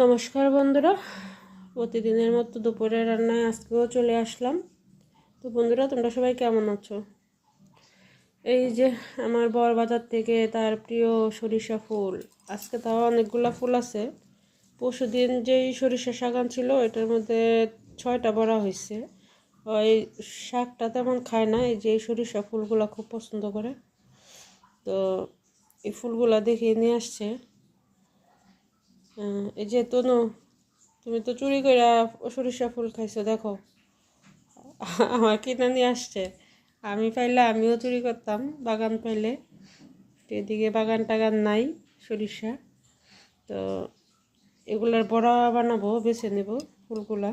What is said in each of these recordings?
নমস্কার বন্ধুরা। প্রতিদিনের মতো দুপুরে রান্নায় আজকেও চলে আসলাম। তো বন্ধুরা, তোমরা সবাই কেমন আছো? এই যে আমার বর বাজার থেকে তার প্রিয় সরিষা ফুল। আজকে তাও অনেকগুলা ফুল আছে। পরশু দিন যেই সরিষা শাকান ছিল এটার মধ্যে ছয়টা বড়া হয়েছে ওই শাকটা তেমন খায় না, এই যে সরিষা ফুলগুলো খুব পছন্দ করে। তো এই ফুলগুলো দেখিয়ে নিয়ে আসছে। এই যে তনু তুমি তো চুরি করে সরিষা ফুল খাইছো, দেখো। আমার কিনে আসছে। আমি পাইলে আমিও চুরি করতাম, বাগান পাইলে। এদিকে বাগান টাগান নাই, সরিষা। তো এগুলার বড়া বানাবো, বেছে নেব ফুলগুলা।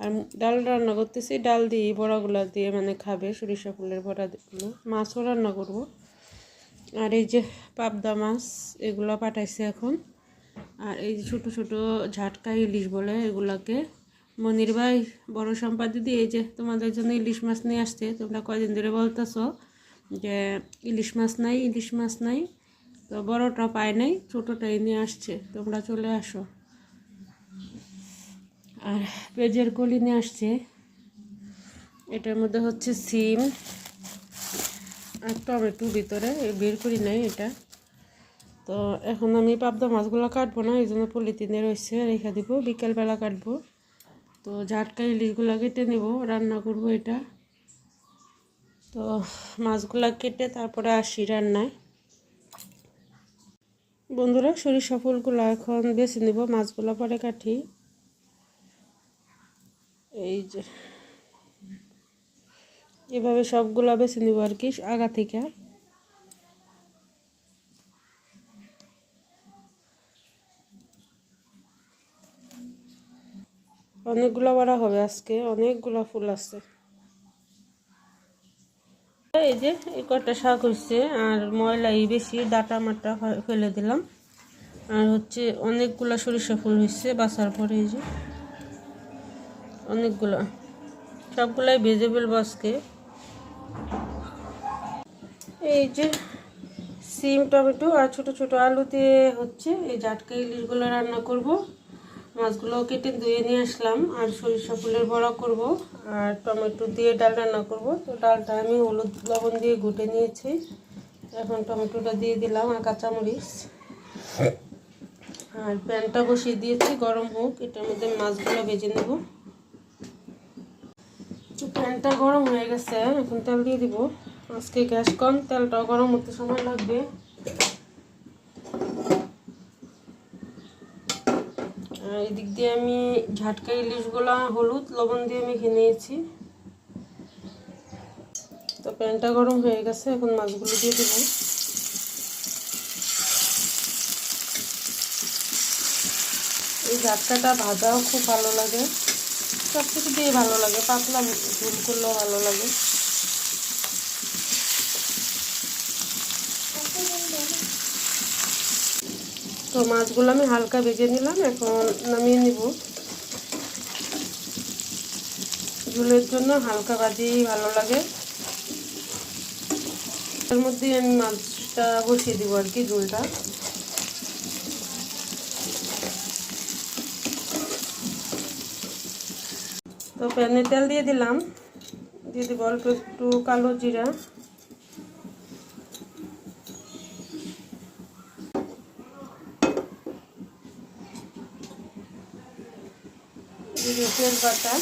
আর ডাল রান্না করতেছি, ডাল দিয়ে বড়াগুলা দিয়ে মানে খাবে সরিষা ফুলের বড়াগুলো মাছও রান্না করব। আর এই যে পাবদা মাছ, এগুলো পাঠাইছে এখন। আর এই যে ছোটো ছোটো ঝাটকা ইলিশ বলে এগুলাকে। মনির ভাই, বড় সম্পাদ দিদি, এই যে তোমাদের জন্য ইলিশ মাছ নিয়ে আসছে, তোমরা কয়দিন ধরে বলতেছো যে ইলিশ মাছ নাই, ইলিশ মাছ নাই। তো বড়টা পায় নাই, ছোটোটাই নিয়ে আসছে, তোমরা চলে আসো। আর পেঁয়াজের কলি নিয়ে আসছে। এটার মধ্যে হচ্ছে সিম আর টমেটো ভিতরে বের করি নাই এটা। তো এখন আমি পাবদা মাছগুলো কাটবো না এই জন্য পলিথিনে রয়েছে রেখে দিব। বিকেলবেলা কাটবো। তো ঝাটকা ইলিশগুলো কেটে নেব, রান্না করব এটা। তো মাছগুলো কেটে তারপরে আসি রান্নায়। বন্ধুরা, সরিষা ফুলগুলো এখন বেছে নেব, মাছগুলো পরে কাটি। এই যে, এভাবে সবগুলো বেছে নেব আর কি, আগা থেকে। অনেকগুলো বড়া হবে আজকে, অনেকগুলো ফুল আছে। এই যে, এই কটা শাক হচ্ছে আর ময়লা এই বেশি, ডাটা মাটা ফেলে দিলাম। আর হচ্ছে অনেকগুলো সরিষা ফুল হয়েছে বাসার পরে এই যে। অনেকগুলো, সবগুলাই ভেজে আজকে। এই যে, সিম, টমেটো আর ছোট ছোট আলু দিয়ে হচ্ছে এই জাটকা ইলিশগুলো রান্না করব। মাছগুলো কেটে ধুয়ে নিয়ে আসলাম, আর সরিষা ফুলের বড়া করব, আর টমেটো দিয়ে ডাল রান্না করব। তো ডালটা আমি হলুদ লবণ দিয়ে ঘুটে নিয়েছি। এখন টমেটোটা দিয়ে দিলাম আর কাঁচামরিচ। আর প্যানটা বসিয়ে দিয়েছি, গরম হোক, এটার মধ্যে মাছগুলো ভেজে নেব। প্যানটা গরম হয়ে গেছে, এখন তেল দিয়ে দিব। আজকে গ্যাস কম, তেলটাও গরম হতে সময় লাগবে। এদিক দিয়ে আমি ঝাটকা ইলিশগুলো, হলুদ, লবণ দিয়ে মেখে নিয়েছি। তো প্যানটা গরম হয়ে গেছে, এখন মাছগুলো দিয়ে দেবো। এই ঝাটকাটা ভাজাও খুব ভালো লাগে। সব কিছু দিয়ে ভালো লাগে, পাতলা ঝুল করলেও ভালো লাগে। তো মাছগুলো আমি হালকা ভেজে নিলাম, এখন নামিয়ে নিব। ঝুলের জন্য হালকা ভাজি ভালো লাগে। এর মধ্যে আমি মাছটা বসিয়ে দিব আর কি ঝুলটা। তো প্যানে তেল দিয়ে দিলাম। দিয়ে দিব অল্প একটু কালো জিরা। তেজপাতা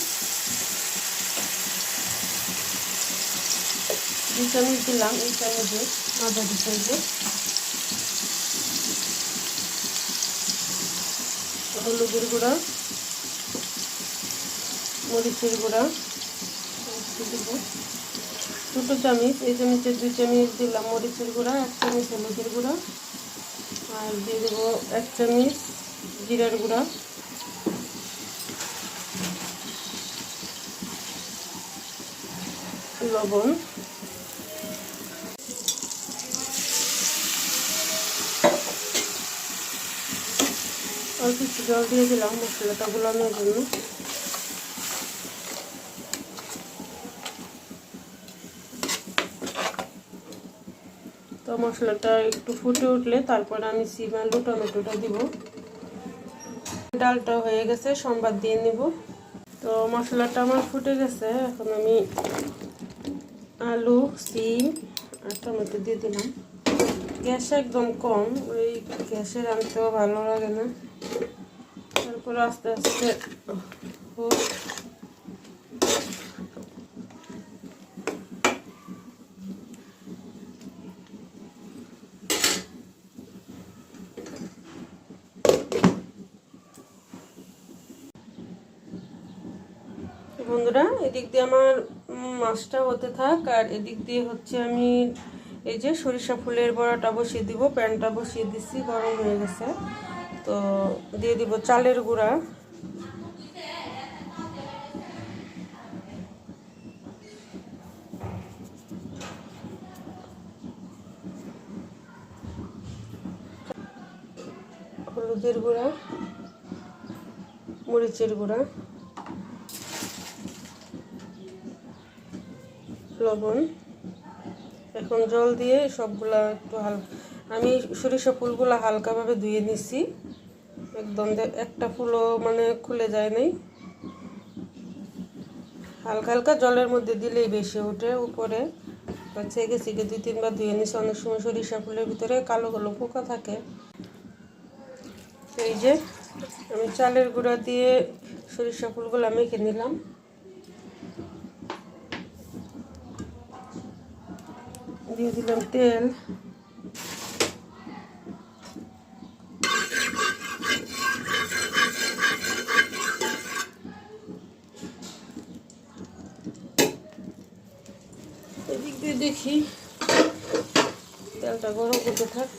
দু চামচ দিলাম, এই চামচে আদা দু চামচে হলুদের গুঁড়া, মরিচের গুঁড়া দেবো। দুটো চামচ, এই চামচের দুই চামচ দিলাম মরিচের গুঁড়া, এক চামচ হলুদের গুঁড়া। আর দিয়ে দেবো এক চামচ জিরার গুঁড়া। লবণ। অল্প একটু জল দিয়ে দিলাম মশলাটা গুলানোর জন্য। তো মশলাটা একটু ফুটে উঠলে তারপর আমি সিম আলু, টমেটোটা দিব। ডালটা হয়ে গেছে সোমবার দিয়ে নিব। তো মশলাটা আমার ফুটে গেছে, এখন আমি আলু, সিম আর টমেটো দিয়ে দিলাম। গ্যাস একদম কম, ওই গ্যাসের আনতেও ভালো লাগে না। তারপর আস্তে আস্তে হোক বন্ধুরা, এদিক দিয়ে আমার মাছটা হতে থাক, আর এদিক দিয়ে হচ্ছে আমি এই যে সরিষা ফুলের বড়াটা বসিয়ে দিব, প্যানটা বসিয়ে দিচ্ছি গরম হয়ে গেছে। তো দিয়ে দিব চালের গুঁড়া। হলুদের গুঁড়া, মরিচের গুঁড়া। লবণ, এখন জল দিয়ে সবগুলা একটু হাল, আমি সরিষা ফুলগুলো হালকাভাবে ধুয়ে নিছি। একদম একটা ফুলও মানে খুলে যায় নাই। হালকা হালকা জলের মধ্যে দিলেই বেশি ওঠে উপরে। ছেঁকে ছেঁকে দুই তিনবার ধুয়ে নিছি। অনেক সময় সরিষা ফুলের ভিতরে কালো কালো পোকা থাকে। এই যে, আমি চালের গুঁড়া দিয়ে সরিষা ফুলগুলো মেখে নিলাম। দিয়ে দিলাম তেল। এদিক দিয়ে দেখি তেলটা গরম করতে থাক।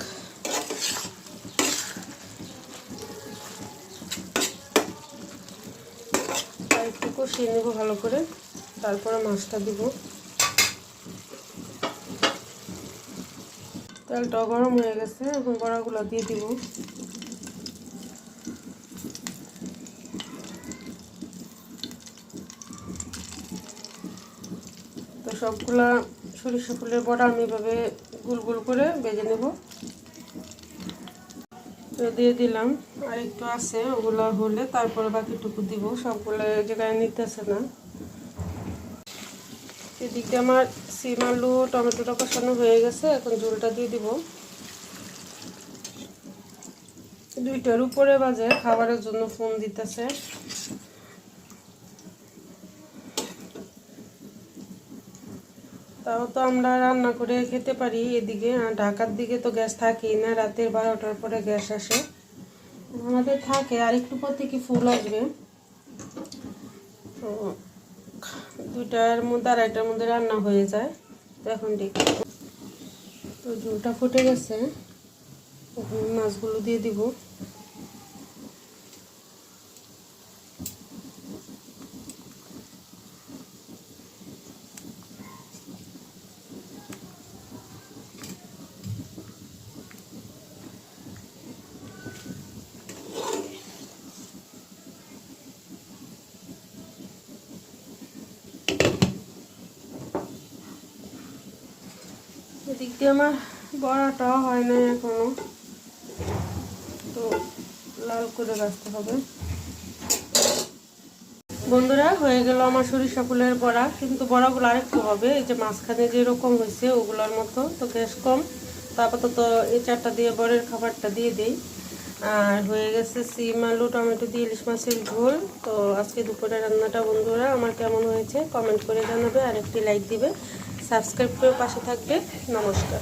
একটু কষিয়ে নেব ভালো করে, তারপরে মাছটা দিব। তেলটা গরম হয়ে গেছে, এখন বড়াগুলো দিয়ে দিব। তো সবগুলা সরিষা ফুলের বড়া আমি এভাবে গুল গুল করে বেজে নেব। তো দিয়ে দিলাম আর একটু আছে, ওগুলো হলে তারপরে বাকিটুকু দিব, সবগুলো জায়গায় নিতেছে না। এদিকে আমার সিম, আলু, টমেটোটা কষানো হয়ে গেছে, এখন ঝোলটা দিয়ে দিব। দুইটার উপরে বাজে, খাবারের জন্য ফোন দিতেছে। তাও তো আমরা রান্না করে খেতে পারি এদিকে, আর ঢাকার দিকে তো গ্যাস থাকেই না, রাতের বারোটার পরে গ্যাস আসে। আমাদের থাকে আর একটু পর থেকে ফুল আসবে। তো দুইটার মধ্যে আড়াইটার মধ্যে রান্না হয়ে যায়। তো এখন দেখি। তো ঝোলটা ফুটে গেছে। মাছগুলো দিয়ে দিব। এদিক দিয়ে আমার বড়াটাও হয় নাই এখনও। তো লাল করে রাখতে হবে। বন্ধুরা, হয়ে গেল আমার সরিষা ফুলের বড়া। কিন্তু বড়াগুলো আরেকটু হবে। এই যে মাঝখানে যেরকম হয়েছে, ওগুলোর মতো। তো গ্যাস কম। তো আপাতত এই চারটা দিয়ে বরের খাবারটা দিয়ে দিই। আর হয়ে গেছে সিম, আলু, টমেটো দিয়ে ইলিশ মাছের ঝোল। তো আজকে দুপুরে রান্নাটা বন্ধুরা, আমার কেমন হয়েছে কমেন্ট করে জানাবে। আর একটি লাইক দিবে। সাবস্ক্রাইব করে পাশে থাকবে নমস্কার।